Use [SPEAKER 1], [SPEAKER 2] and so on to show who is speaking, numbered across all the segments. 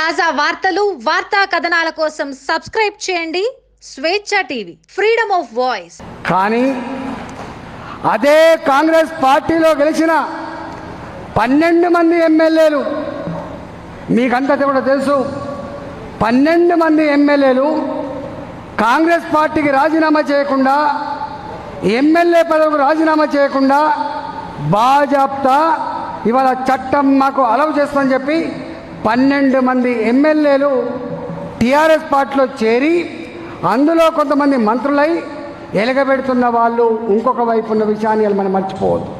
[SPEAKER 1] తాజా వార్తలు వార్తా కథనాల కోసం సబ్స్క్రైబ్ చేయండి. స్వేచ్ఛ టీవీ ఫ్రీడమ్ ఆఫ్ వాయిస్.
[SPEAKER 2] కానీ అదే కాంగ్రెస్ పార్టీలో గెలిచిన పన్నెండు మంది ఎమ్మెల్యేలు మీకంతా కూడా తెలుసు పన్నెండు మంది ఎమ్మెల్యేలు కాంగ్రెస్ పార్టీకి రాజీనామా చేయకుండా ఎమ్మెల్యే పదవికి రాజీనామా చేయకుండా బాజాప్తా ఇవాళ చట్టం మాకు అలవ్ చేస్తుందని చెప్పి పన్నెండు మంది ఎమ్మెల్యేలు టీఆర్ఎస్ పార్టీలో చేరి అందులో కొంతమంది మంత్రులై ఎలగబెడుతున్న వాళ్ళు ఇంకొక వైపు ఉన్న విషయాన్ని మనం మర్చిపోవద్దు.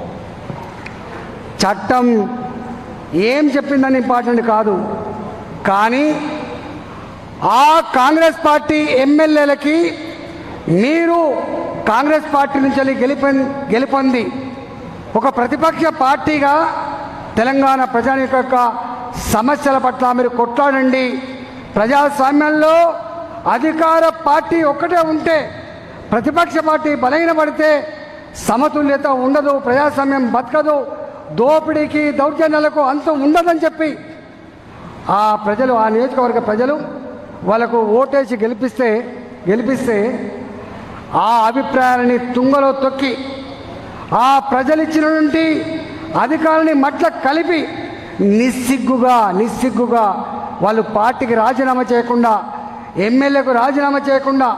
[SPEAKER 2] చట్టం ఏం చెప్పిందని ఇంపార్టెంట్ కాదు. కానీ ఆ కాంగ్రెస్ పార్టీ ఎమ్మెల్యేలకి మీరు కాంగ్రెస్ పార్టీ నుంచి వెళ్ళి గెలిపొ గెలుపొంది. ఒక ప్రతిపక్ష పార్టీగా తెలంగాణ ప్రజానిక యొక్క సమస్యల పట్ల మీరు కొట్లాడండి. ప్రజాస్వామ్యంలో అధికార పార్టీ ఒక్కటే ఉంటే ప్రతిపక్ష పార్టీ బలహీనపడితే సమతుల్యత ఉండదు ప్రజాస్వామ్యం బతకదు దోపిడీకి దౌర్జన్యాలకు అంతం ఉండదని చెప్పి ఆ ప్రజలు ఆ నియోజకవర్గ ప్రజలు వాళ్ళకు ఓటేసి గెలిపిస్తే గెలిపిస్తే ఆ అభిప్రాయాలని తుంగలో తొక్కి ఆ ప్రజలిచ్చినటువంటి అధికారాన్ని మట్ల కలిపి నిస్సిగ్గుగా నిస్సిగ్గుగా వాళ్ళు పార్టీకి రాజీనామా చేయకుండా ఎమ్మెల్యేకు రాజీనామా చేయకుండా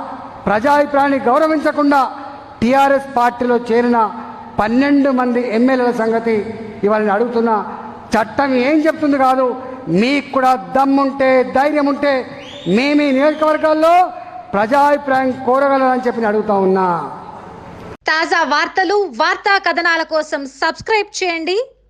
[SPEAKER 2] ప్రజాభిప్రాయాన్ని గౌరవించకుండా టీఆర్ఎస్ పార్టీలో చేరిన పన్నెండు మంది ఎమ్మెల్యేల సంగతి ఇవాళ అడుగుతున్నా. చట్టం ఏం చెప్తుంది కాదు మీకు కూడా దమ్ముంటే ధైర్యం ఉంటే మేము ఈ నియోజకవర్గాల్లో ప్రజాభిప్రాయం కోరగలరని చెప్పి అడుగుతా ఉన్నా.
[SPEAKER 1] తాజా వార్తలు వార్తా కథనాల కోసం సబ్స్క్రైబ్ చేయండి.